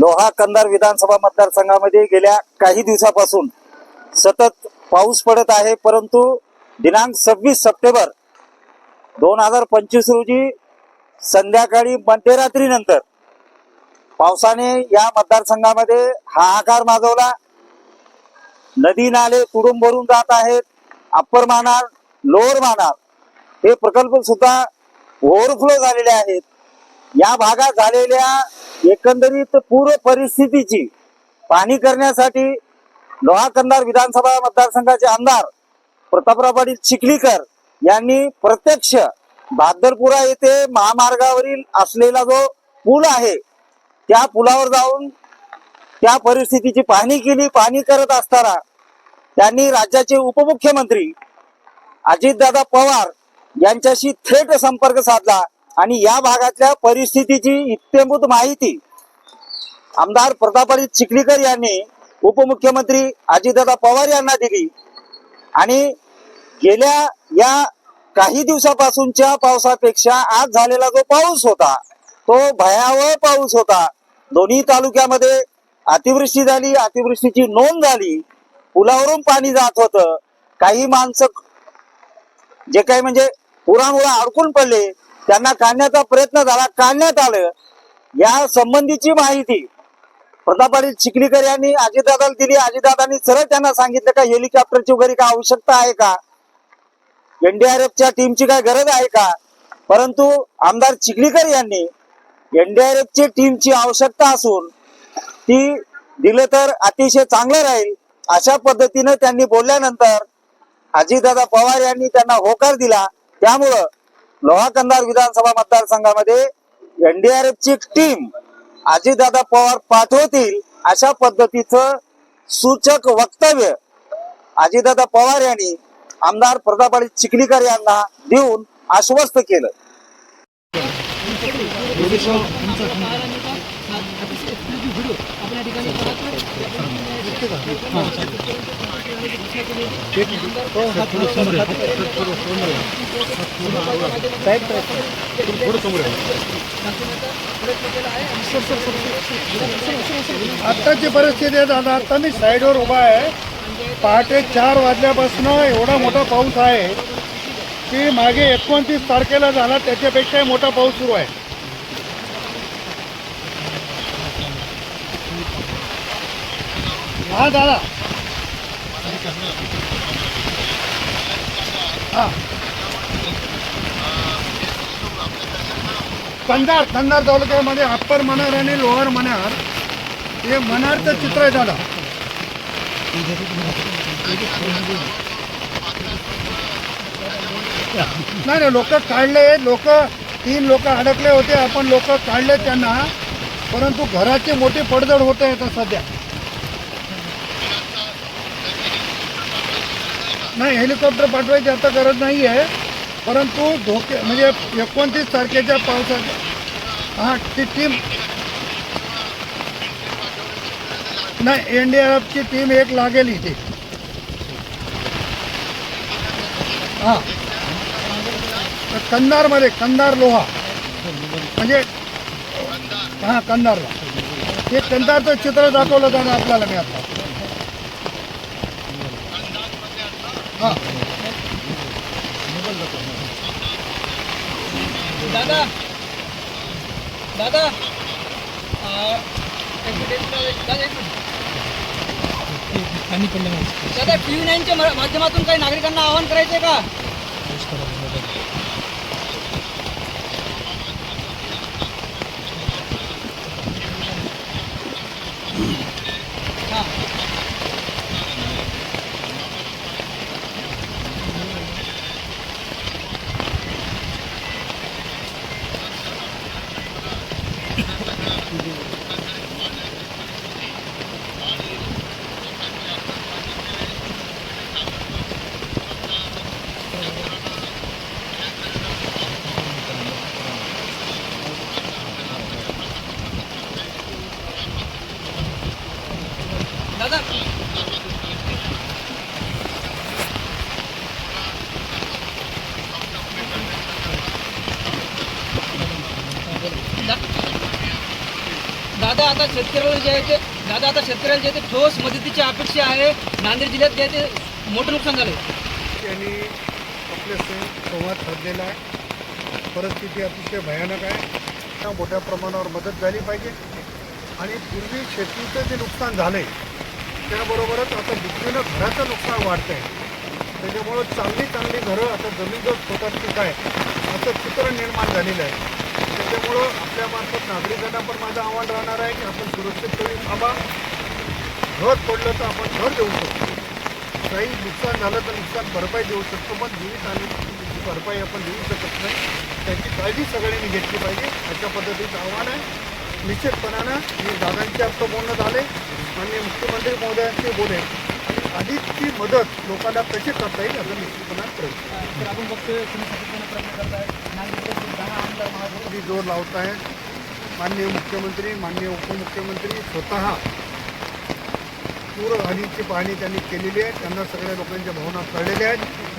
लोहा कंदार विधानसभा मतदारसंघामध्ये गेल्या काही दिवसापासून सतत पाऊस पडत आहे परंतु दिनांक सव्वीस सप्टेंबर दोन हजार पंचवीस रोजी संध्याकाळी मध्यरात्रीनंतर पावसाने या मतदारसंघामध्ये हाहाकार माजवला. नदी नाले तुडून भरून जात आहेत अप्पर मानार लोअर मानार हे प्रकल्प सुद्धा ओव्हरफ्लो झालेले आहेत. या भागात झालेल्या एकंदरीत पूर्व परिस्थितीची पाहणी करण्यासाठी लोहा विधानसभा मतदारसंघाचे आमदार प्रतापराव पाटील चिखलीकर यांनी प्रत्यक्ष भादरपुरा येथे महामार्गावरील असलेला जो पूल आहे त्या पुलावर जाऊन त्या परिस्थितीची पाहणी केली. पाहणी करत असताना त्यांनी राज्याचे उपमुख्यमंत्री अजितदादा पवार यांच्याशी थेट संपर्क साधला. आणि या भागातल्या परिस्थितीची इत्यंभूत माहिती आमदार प्रतापरी चिखलीकर यांनी उपमुख्यमंत्री अजितदादा पवार यांना दिली. आणि गेल्या या काही दिवसापासूनच्या पावसापेक्षा आज झालेला जो पाऊस होता तो भयावह पाऊस होता. दोन्ही तालुक्यामध्ये अतिवृष्टी झाली अतिवृष्टीची नोंद झाली. पुलावरून पाणी जात होतं. काही माणसं जे काही म्हणजे पुरामुळे अडकून पडले त्यांना काढण्याचा प्रयत्न झाला काढण्यात आलं. या संबंधीची माहिती प्रतापाडी चिखलीकर यांनी अजितदादाला दिली. अजितदादांनी सरळ त्यांना सांगितलं का हेलिकॉप्टरची वगैरे काय आवश्यकता आहे का? एनडीआरएफच्या टीमची काय गरज आहे का? परंतु आमदार चिखलीकर यांनी एनडीआरएफची टीमची आवश्यकता असून ती दिलं तर अतिशय चांगलं राहील. अशा पद्धतीनं त्यांनी बोलल्यानंतर अजितदादा पवार यांनी त्यांना होकार दिला. त्यामुळं लोहाकंदार विधानसभा मतदारसंघामध्ये एनडीआरएफ ची टीम अजितदादा पवार पाठवतील अशा पद्धतीचं सूचक वक्तव्य अजितदादा पवार यांनी आमदार प्रतापवाडी चिखलीकर यांना देऊन आश्वस्त केलं. आत्ताची परिस्थिती आहे दादा. आता मी साईडवर उभा आहे. पहाटे चार वाजल्यापासून एवढा मोठा पाऊस आहे की मागे एकोणतीस तारखेला झाला त्याच्यापेक्षाही मोठा पाऊस सुरू आहे. हा दादा. हा. कंधार कंधार तालुक्यामध्ये अप्पर मनार आणि लोअर मनार. हे मनारचं चित्र आहे दादा. नाही नाही लोक काढले लोक तीन लोक अडकले होते आपण लोक काढले त्यांना. परंतु घराची मोठी पडझड होते आता सध्या. नाही हेलिकॉप्टर पाठवायची आता गरज नाही आहे परंतु धोके म्हणजे एकोणतीस तारखेच्या पावसाच्या हां ती टीम नाही एन डी आर एफची टीम एक लागेल इथे. हां. तर कंधारमध्ये कंधार लोहा. म्हणजे हां कंधारला ते कंधारचं चित्र दाखवलं जाणं आपल्याला मी आता हां दादा. दादा. अं, एक मिनिट, दादा, एक मिनिट. दादा टी व्ही नाईनच्या माध्यमातून काही नागरिकांना आवाहन करायचं आहे का? दादा आता शेतकऱ्याला जे आहे ते दादा आता शेतकऱ्याला जे आहे ते ठोस मदतीची अपेक्षा आहे नांदेड जिल्ह्यात जे आहे ते मोठं नुकसान झालं त्यांनी आपल्याशी संवाद साधलेला आहे. परिस्थिती अतिशय भयानक आहे. त्या मोठ्या प्रमाणावर मदत झाली पाहिजे. आणि पूर्वी शेतीचं जे नुकसान झालं आहे त्याबरोबरच आता दुसरीनं घराचं नुकसान वाढतं आहे त्याच्यामुळं चांगली चांगली घरं आता जमीन जर स्वतःची काय आहे असं चित्र निर्माण झालेलं आहे. त्याच्यामुळं आपल्यामार्फत नागरिकांना पण माझं आव्हान राहणार आहे की आपण सुरक्षित तरी थांबा. घर पडलं तर आपण घर देऊ शकतो. काही नुकसान झालं तर नुकसान भरपाई देऊ शकतो पण जीवित आणि भरपाई आपण देऊ शकत नाही. त्याची काळजी सगळ्यांनी घेतली पाहिजे. अशा पद्धतीचं आव्हान आहे. निश्चितपणानं मी दादांचे आता बोलणं झाले. आणि मुख्यमंत्री महोदयांचे बोले आणि आधीची मदत लोकांना कशी करता येईल असं निश्चितपणानं प्रयत्न तर आपण बघतोय तुम्ही जोर लावत आहेत माननीय मुख्यमंत्री माननीय उपमुख्यमंत्री स्वतः पूर हानीची पाहणी त्यांनी केलेली आहे. त्यांना सगळ्या लोकांच्या भावना कळलेल्या आहेत.